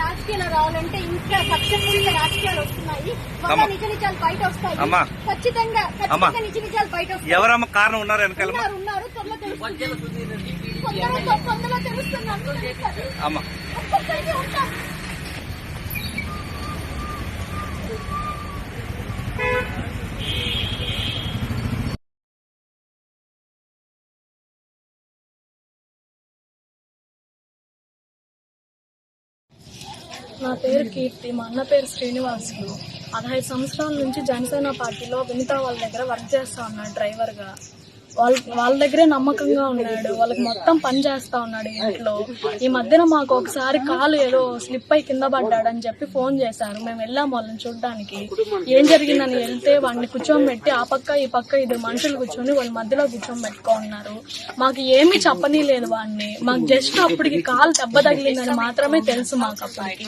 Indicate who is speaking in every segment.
Speaker 1: రాజకీయాలు రావాలంటే ఇంకా రాజకీయాలు వస్తున్నాయి
Speaker 2: అమ్మా.
Speaker 1: మళ్ళా నిజ నిజాలు బయట వస్తాయి
Speaker 2: అమ్మా.
Speaker 1: ఖచ్చితంగా
Speaker 2: అమ్మా.
Speaker 1: ఖచ్చితంగా నిజ నిజాలు బయట వస్తాయి
Speaker 2: ఎవరమ్మ కారణం ఉన్నారు వెనకాల
Speaker 1: ఉన్నారు త్వరలో తెలుస్తుంది.
Speaker 2: అమ్మ
Speaker 3: నా పేరు కీర్తి మా అన్న పేరు శ్రీనివాసులు పదహైదు సంవత్సరాల నుంచి జనసేన పార్టీలో వినితా వాళ్ళ దగ్గర వర్క్ చేస్తా ఉన్నాను డ్రైవర్గా. వాళ్ళ వాళ్ళ దగ్గరే నమ్మకంగా ఉన్నాడు. వాళ్ళకి మొత్తం పని చేస్తా ఉన్నాడు ఇంట్లో. ఈ మధ్యన మాకు ఒకసారి కాలు ఏదో స్లిప్ అయి కింద పడ్డాడని చెప్పి ఫోన్ చేశారు. మేము వెళ్ళాము వాళ్ళని చూడడానికి. ఏం జరిగిందని వెళ్తే వాడిని కూర్చోబెట్టి ఆ పక్క ఈ పక్క ఇద్దరు మనుషులు కూర్చొని వాళ్ళ మధ్యలో కూర్చోబెట్టుకో ఉన్నారు. మాకు ఏమీ చెప్పనీ లేదు వాడిని. మాకు జస్ట్ అప్పటికి కాలు దెబ్బ తగిలిందని మాత్రమే తెలుసు మాకు అప్పటికి.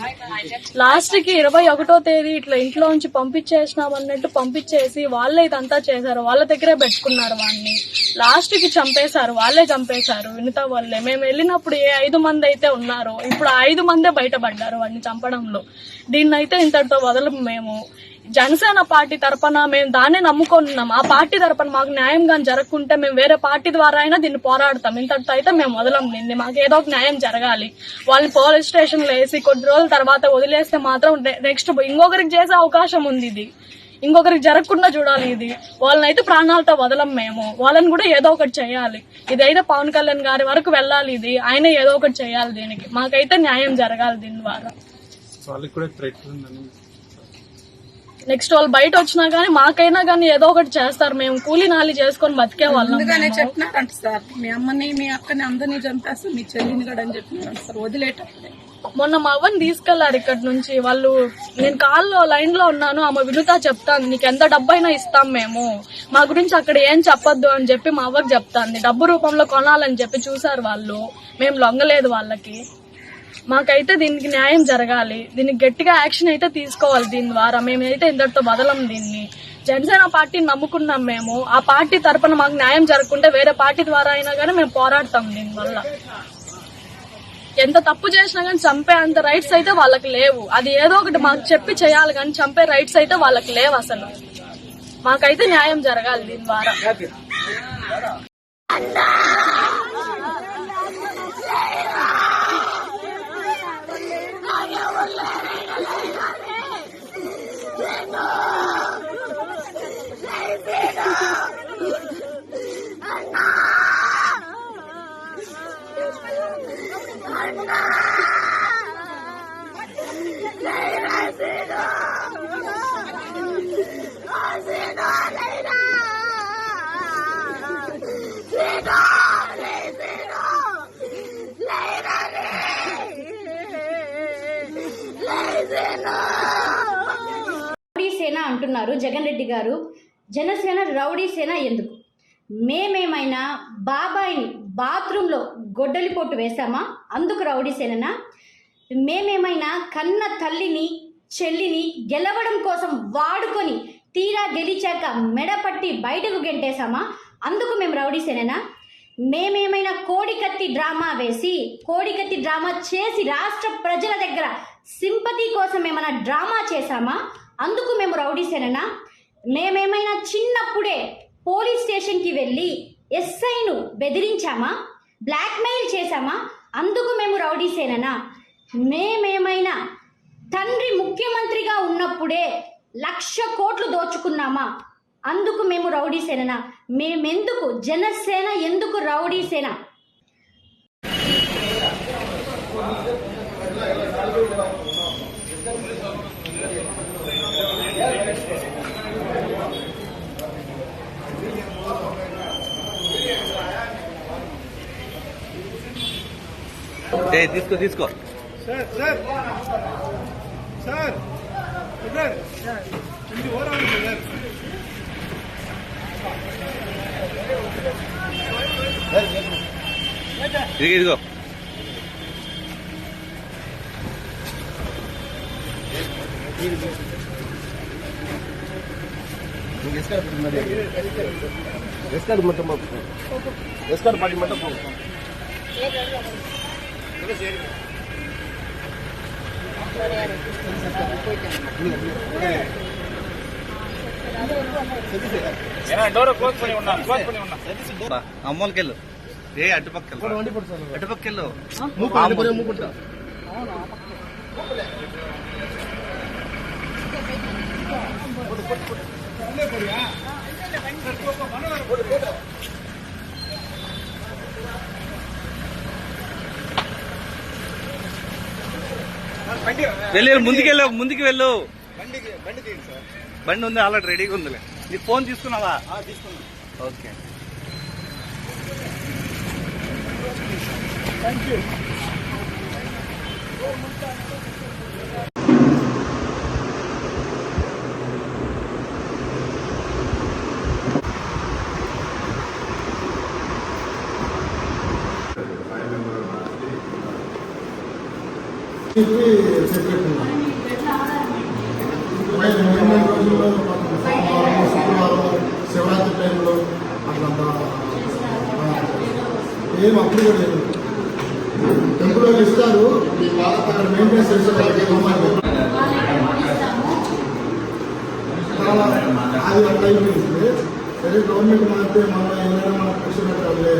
Speaker 3: లాస్ట్కి ఇరవై ఒకటో తేదీ ఇట్లా ఇంట్లో నుంచి పంపించేసినాం అన్నట్టు పంపించేసి వాళ్ళే ఇదంతా చేశారు. వాళ్ళ దగ్గరే పెట్టుకున్నారు వాడిని. లాస్ట్కి చంపేశారు వాళ్ళే చంపేశారు. వినిత వాళ్ళే. మేము వెళ్ళినప్పుడు ఏ ఐదు మంది అయితే ఉన్నారో ఇప్పుడు ఆ ఐదు మందే బయటపడ్డారు వాడిని చంపడంలో. దీన్ని అయితే ఇంతటితో వదలం మేము. జనసేన పార్టీ తరపున మేము దాన్నే నమ్ముకుంటున్నాం ఆ పార్టీ తరపున మాకు న్యాయం కానీ జరగకుంటే మేము వేరే పార్టీ ద్వారా అయినా దీన్ని పోరాడతాం. ఇంతటితో అయితే మేము వదలం దీన్ని. మాకు ఏదో ఒక న్యాయం జరగాలి. వాళ్ళని పోలీస్ స్టేషన్లో వేసి కొద్ది రోజుల తర్వాత వదిలేస్తే మాత్రం నెక్స్ట్ ఇంకొకరికి చేసే అవకాశం ఉంది ఇది. ఇంకొకరికి జరగకుండా చూడాలి ఇది. వాళ్ళని అయితే ప్రాణాలతో వదలం మేము. వాళ్ళని కూడా ఏదో ఒకటి చేయాలి. ఇదైతే పవన్ కళ్యాణ్ గారి వరకు వెళ్ళాలి ఇది. ఆయన ఏదో ఒకటి చేయాలి దీనికి. మాకైతే న్యాయం జరగాలి దీని ద్వారా.
Speaker 4: వాళ్ళకి కూడా థ్రెట్ ఉందని
Speaker 3: నెక్స్ట్ వాళ్ళు బయట వచ్చినా గానీ మాకైనా గానీ ఏదో ఒకటి చేస్తారు. మేము కూలీ నాలి చేసుకొని బతికే వాళ్ళం
Speaker 5: ముందుగానే చెప్పినారంట సార్. మీ అమ్మని మీ అక్కని అందరినీ చంపేస్తారు మీ చెల్లిని కూడా అని చెప్పినారంట సార్. వదిలేటప్పుడే.
Speaker 3: మొన్న మా అవ్వని తీసుకెళ్ళారు ఇక్కడి నుంచి. వాళ్ళు నేను కాల్లో లైన్లో ఉన్నాను. ఆమె వినుతా చెప్తాను నీకు ఎంత డబ్బైనా ఇస్తాం మేము. మా గురించి అక్కడ ఏం చెప్పొద్దు అని చెప్పి మా అవ్వకి చెప్తాను డబ్బు రూపంలో కొనాలని చెప్పి చూసారు వాళ్ళు. మేము లొంగలేదు వాళ్ళకి. మాకైతే దీనికి న్యాయం జరగాలి. దీనికి గట్టిగా యాక్షన్ అయితే తీసుకోవాలి దీని ద్వారా. మేమైతే ఇంతటితో బదలం దీన్ని. జనసేన పార్టీని నమ్ముకున్నాం మేము. ఆ పార్టీ తరపున మాకు న్యాయం జరగకుంటే వేరే పార్టీ ద్వారా అయినా కానీ మేము పోరాడతాం దీనివల్ల. ఎంత తప్పు చేసినా కానీ చంపే అంత రైట్స్ అయితే వాళ్ళకి లేవు. అది ఏదో ఒకటి మాకు చెప్పి చేయాలి కానీ చంపే రైట్స్ అయితే వాళ్ళకి లేవు అసలు. మాకైతే న్యాయం జరగాలి దీని ద్వారా.
Speaker 1: సేన అంటున్నారు జగన్ రెడ్డి గారు. జనసేన రౌడీ సేన ఎందుకు? మేమేమైనా బాబాయిని బాత్రూంలో గొడ్డలి పొట్టు వేశామా? అందుకు రౌడీ సేననా? మేమేమైనా కన్న తల్లిని చెల్లిని గెలవడం కోసం వాడుకొని తీరా గెలిచాక మెడపట్టి బయటకు గెంటేశామా? అందుకు మేము రౌడీ సేననా? మేమేమైనా కోడికత్తి డ్రామా వేసి కోడికత్తి డ్రామా చేసి రాష్ట్ర ప్రజల దగ్గర సింపతి కోసం ఏమైనా డ్రామా చేశామా? అందుకు మేము రౌడీ మేమేమైనా చిన్నప్పుడే పోలీస్ స్టేషన్కి వెళ్ళి ఎస్ఐను బెదిరించామా? బ్లాక్మెయిల్ చేశామా? అందుకు మేము రౌడీ సేననా? మేమేమైనా తండ్రి ముఖ్యమంత్రిగా ఉన్నప్పుడే లక్ష కోట్లు దోచుకున్నామా? అందుకు మేము రౌడీసేననా మేమెందుకు? జనసేన ఎందుకు రౌడీసేన సేన
Speaker 2: ఏ తీసుకో తీసుకో.
Speaker 4: Sir sir. సార్. సార్. కొంచెం ఓరాలి సార్.
Speaker 2: ఇదిగో ఇదిగో.
Speaker 6: எஸ்கார்டு மட்டும் எஸ்கார்டு பாட்டி மட்டும் போகும்
Speaker 2: అమ్మోలకెళ్ళు ఏ అటుపక్క అటుపక్కెళ్ళు
Speaker 6: மூப்பிட்டா
Speaker 2: వెళ్ళి ముందుకెళ్ళు ముందుకు వెళ్ళు. బండి ఉంది ఆల్రెడీ రెడీగా ఉందిలే. నీ ఫోన్ తీసుకున్నావా? ఓకే.
Speaker 7: సెపరేట్ ఉన్నాయి శివరాత్రి టైంలో అట్లంతా ఏం అప్పుడు కూడా లేదు టెంపుల్ వాళ్ళు ఇస్తారు మీ వాళ్ళకి అక్కడ మెయింటెనెన్స్ చేసే వాళ్ళకి ఇవ్వమని చాలా అది అట్లా అయిపోయింది సరే గవర్నమెంట్ మారితే మళ్ళీ ఏమైనా మనకు కృషి పెట్టాలి